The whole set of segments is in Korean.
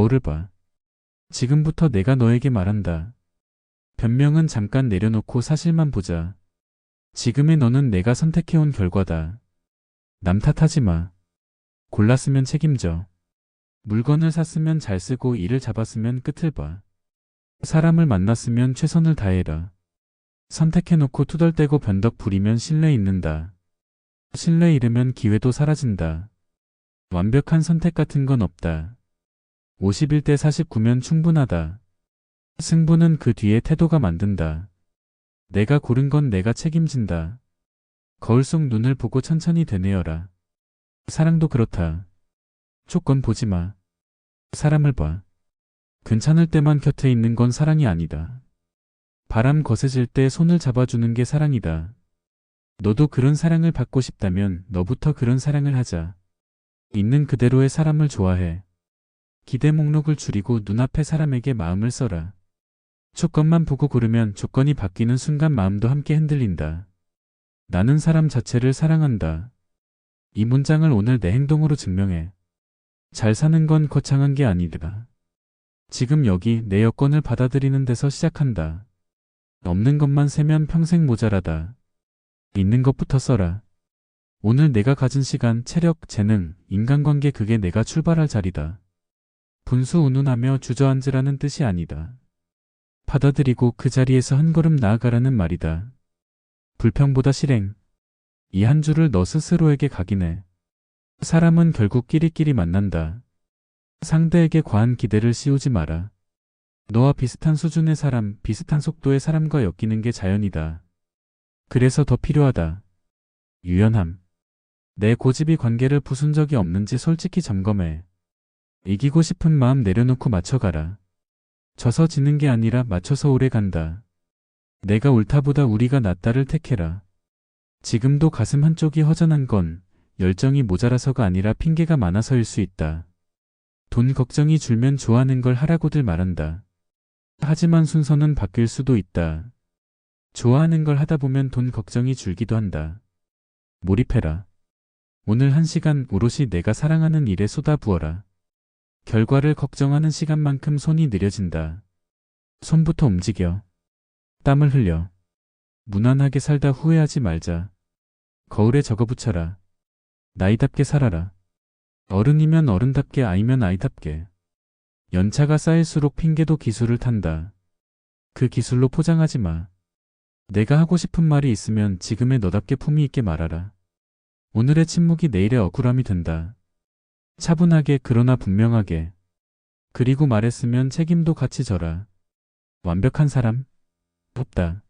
거울을 봐. 지금부터 내가 너에게 말한다. 변명은 잠깐 내려놓고 사실만 보자. 지금의 너는 내가 선택해온 결과다. 남 탓하지 마. 골랐으면 책임져. 물건을 샀으면 잘 쓰고 일을 잡았으면 끝을 봐. 사람을 만났으면 최선을 다해라. 선택해놓고 투덜대고 변덕 부리면 신뢰 잃는다. 신뢰 잃으면 기회도 사라진다. 완벽한 선택 같은 건 없다. 51대 49면 충분하다. 승부는 그 뒤에 태도가 만든다. 내가 고른 건 내가 책임진다. 거울 속 눈을 보고 천천히 되뇌어라. 사랑도 그렇다. 조건 보지 마. 사람을 봐. 괜찮을 때만 곁에 있는 건 사랑이 아니다. 바람 거세질 때 손을 잡아주는 게 사랑이다. 너도 그런 사랑을 받고 싶다면 너부터 그런 사랑을 하자. 있는 그대로의 사람을 좋아해. 기대 목록을 줄이고 눈앞의 사람에게 마음을 써라. 조건만 보고 고르면 조건이 바뀌는 순간 마음도 함께 흔들린다. 나는 사람 자체를 사랑한다. 이 문장을 오늘 내 행동으로 증명해. 잘 사는 건 거창한 게 아니다. 지금 여기 내 여건을 받아들이는 데서 시작한다. 없는 것만 세면 평생 모자라다. 있는 것부터 써라. 오늘 내가 가진 시간, 체력, 재능, 인간관계 그게 내가 출발할 자리다. 분수 운운하며 주저앉으라는 뜻이 아니다. 받아들이고 그 자리에서 한 걸음 나아가라는 말이다. 불평보다 실행. 이 한 줄을 너 스스로에게 각인해. 사람은 결국 끼리끼리 만난다. 상대에게 과한 기대를 씌우지 마라. 너와 비슷한 수준의 사람, 비슷한 속도의 사람과 엮이는 게 자연이다. 그래서 더 필요하다. 유연함. 내 고집이 관계를 부순 적이 없는지 솔직히 점검해. 이기고 싶은 마음 내려놓고 맞춰가라. 져서 지는 게 아니라 맞춰서 오래 간다. 내가 옳다보다 우리가 낫다를 택해라. 지금도 가슴 한쪽이 허전한 건 열정이 모자라서가 아니라 핑계가 많아서일 수 있다. 돈 걱정이 줄면 좋아하는 걸 하라고들 말한다. 하지만 순서는 바뀔 수도 있다. 좋아하는 걸 하다 보면 돈 걱정이 줄기도 한다. 몰입해라. 오늘 한 시간 오롯이 내가 사랑하는 일에 쏟아부어라. 결과를 걱정하는 시간만큼 손이 느려진다. 손부터 움직여. 땀을 흘려. 무난하게 살다 후회하지 말자. 거울에 적어 붙여라. 나이답게 살아라. 어른이면 어른답게 아이면 아이답게. 연차가 쌓일수록 핑계도 기술을 탄다. 그 기술로 포장하지 마. 내가 하고 싶은 말이 있으면 지금의 너답게 품위 있게 말하라. 오늘의 침묵이 내일의 억울함이 된다. 차분하게 그러나 분명하게. 그리고 말했으면 책임도 같이 져라. 완벽한 사람? 없다.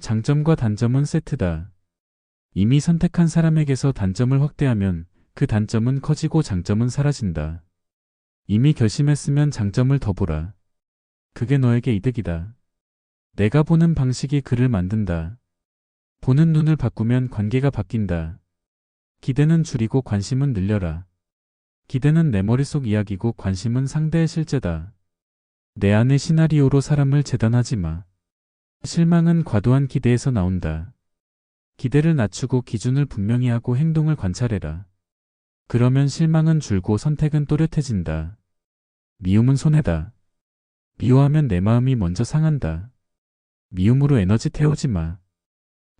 장점과 단점은 세트다. 이미 선택한 사람에게서 단점을 확대하면 그 단점은 커지고 장점은 사라진다. 이미 결심했으면 장점을 더 보라. 그게 너에게 이득이다. 내가 보는 방식이 그를 만든다. 보는 눈을 바꾸면 관계가 바뀐다. 기대는 줄이고 관심은 늘려라. 기대는 내 머릿속 이야기고 관심은 상대의 실제다. 내 안의 시나리오로 사람을 재단하지 마. 실망은 과도한 기대에서 나온다. 기대를 낮추고 기준을 분명히 하고 행동을 관찰해라. 그러면 실망은 줄고 선택은 또렷해진다. 미움은 손해다. 미워하면 내 마음이 먼저 상한다. 미움으로 에너지 태우지 마.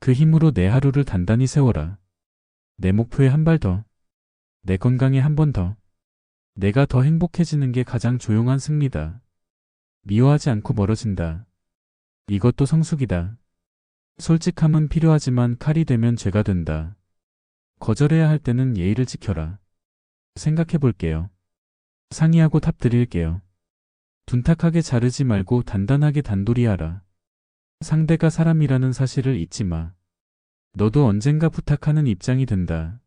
그 힘으로 내 하루를 단단히 세워라. 내 목표에 한 발 더. 내 건강에 한 번 더. 내가 더 행복해지는 게 가장 조용한 승리다. 미워하지 않고 멀어진다. 이것도 성숙이다. 솔직함은 필요하지만 칼이 되면 죄가 된다. 거절해야 할 때는 예의를 지켜라. 생각해 볼게요. 상의하고 탑 드릴게요. 둔탁하게 자르지 말고 단단하게 단도리하라. 상대가 사람이라는 사실을 잊지 마. 너도 언젠가 부탁하는 입장이 된다.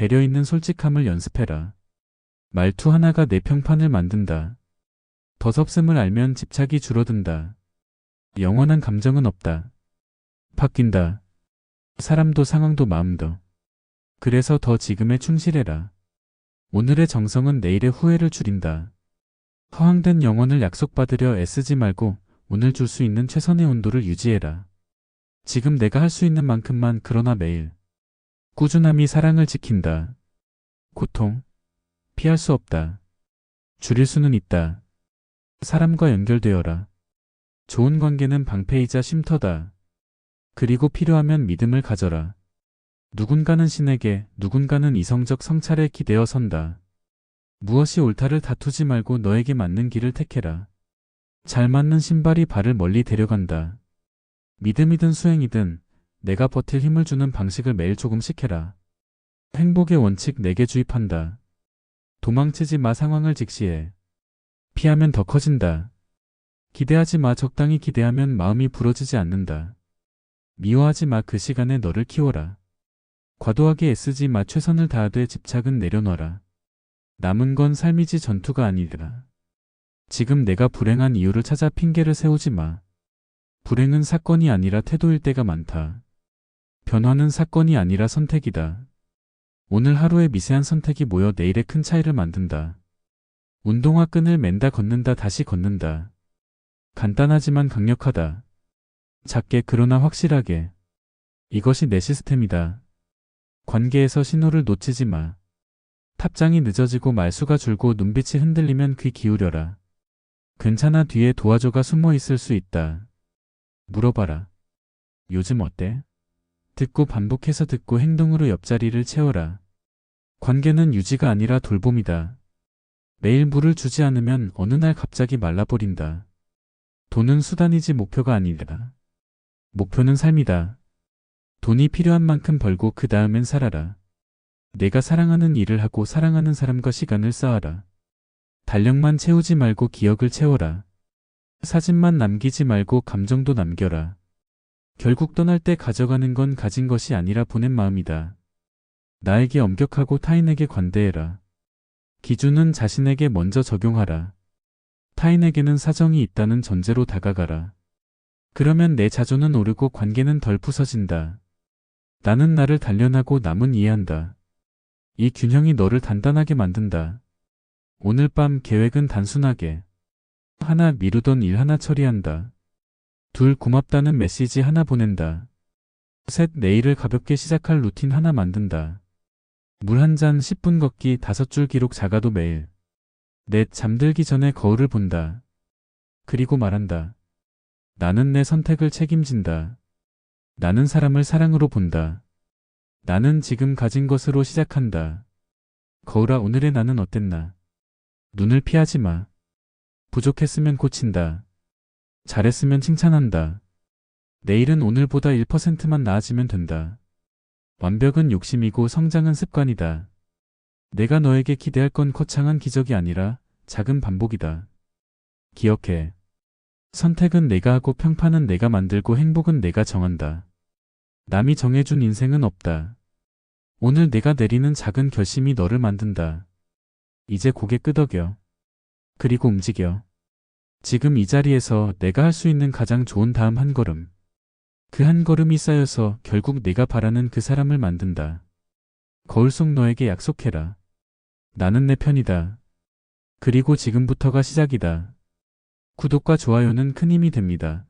배려 있는 솔직함을 연습해라. 말투 하나가 내 평판을 만든다. 더섭음을 알면 집착이 줄어든다. 영원한 감정은 없다. 바뀐다. 사람도 상황도 마음도. 그래서 더 지금에 충실해라. 오늘의 정성은 내일의 후회를 줄인다. 허황된 영혼을 약속받으려 애쓰지 말고 오늘 줄 수 있는 최선의 온도를 유지해라. 지금 내가 할 수 있는 만큼만 그러나 매일. 꾸준함이 사랑을 지킨다. 고통. 피할 수 없다. 줄일 수는 있다. 사람과 연결되어라. 좋은 관계는 방패이자 쉼터다. 그리고 필요하면 믿음을 가져라. 누군가는 신에게, 누군가는 이성적 성찰에 기대어 선다. 무엇이 옳다를 다투지 말고 너에게 맞는 길을 택해라. 잘 맞는 신발이 발을 멀리 데려간다. 믿음이든 수행이든 내가 버틸 힘을 주는 방식을 매일 조금씩 해라. 행복의 원칙 4개 주입한다. 도망치지 마 상황을 직시해. 피하면 더 커진다. 기대하지 마 적당히 기대하면 마음이 부러지지 않는다. 미워하지 마 그 시간에 너를 키워라. 과도하게 애쓰지 마 최선을 다하되 집착은 내려놔라. 남은 건 삶이지 전투가 아니라. 지금 내가 불행한 이유를 찾아 핑계를 세우지 마. 불행은 사건이 아니라 태도일 때가 많다. 변화는 사건이 아니라 선택이다. 오늘 하루의 미세한 선택이 모여 내일의 큰 차이를 만든다. 운동화 끈을 맨다 걷는다 다시 걷는다. 간단하지만 강력하다. 작게 그러나 확실하게. 이것이 내 시스템이다. 관계에서 신호를 놓치지 마. 탑장이 늦어지고 말수가 줄고 눈빛이 흔들리면 귀 기울여라. 괜찮아 뒤에 도와줘가 숨어 있을 수 있다. 물어봐라. 요즘 어때? 듣고 반복해서 듣고 행동으로 옆자리를 채워라. 관계는 유지가 아니라 돌봄이다. 매일 물을 주지 않으면 어느 날 갑자기 말라버린다. 돈은 수단이지 목표가 아니라. 목표는 삶이다. 돈이 필요한 만큼 벌고 그 다음엔 살아라. 내가 사랑하는 일을 하고 사랑하는 사람과 시간을 쌓아라. 달력만 채우지 말고 기억을 채워라. 사진만 남기지 말고 감정도 남겨라. 결국 떠날 때 가져가는 건 가진 것이 아니라 보낸 마음이다. 나에게 엄격하고 타인에게 관대해라. 기준은 자신에게 먼저 적용하라. 타인에게는 사정이 있다는 전제로 다가가라. 그러면 내 자존은 오르고 관계는 덜 부서진다. 나는 나를 단련하고 남은 이해한다. 이 균형이 너를 단단하게 만든다. 오늘 밤 계획은 단순하게. 하나 미루던 일 하나 처리한다. 둘 고맙다는 메시지 하나 보낸다. 셋 내일을 가볍게 시작할 루틴 하나 만든다. 물 한 잔 10분 걷기 다섯 줄 기록 작아도 매일. 넷 잠들기 전에 거울을 본다. 그리고 말한다. 나는 내 선택을 책임진다. 나는 사람을 사랑으로 본다. 나는 지금 가진 것으로 시작한다. 거울아 오늘의 나는 어땠나? 눈을 피하지 마. 부족했으면 고친다. 잘했으면 칭찬한다. 내일은 오늘보다 1%만 나아지면 된다. 완벽은 욕심이고 성장은 습관이다. 내가 너에게 기대할 건 거창한 기적이 아니라 작은 반복이다. 기억해. 선택은 내가 하고 평판은 내가 만들고 행복은 내가 정한다. 남이 정해준 인생은 없다. 오늘 내가 내리는 작은 결심이 너를 만든다. 이제 고개 끄덕여. 그리고 움직여. 지금 이 자리에서 내가 할 수 있는 가장 좋은 다음 한 걸음. 그 한 걸음이 쌓여서 결국 내가 바라는 그 사람을 만든다. 거울 속 너에게 약속해라. 나는 내 편이다. 그리고 지금부터가 시작이다. 구독과 좋아요는 큰 힘이 됩니다.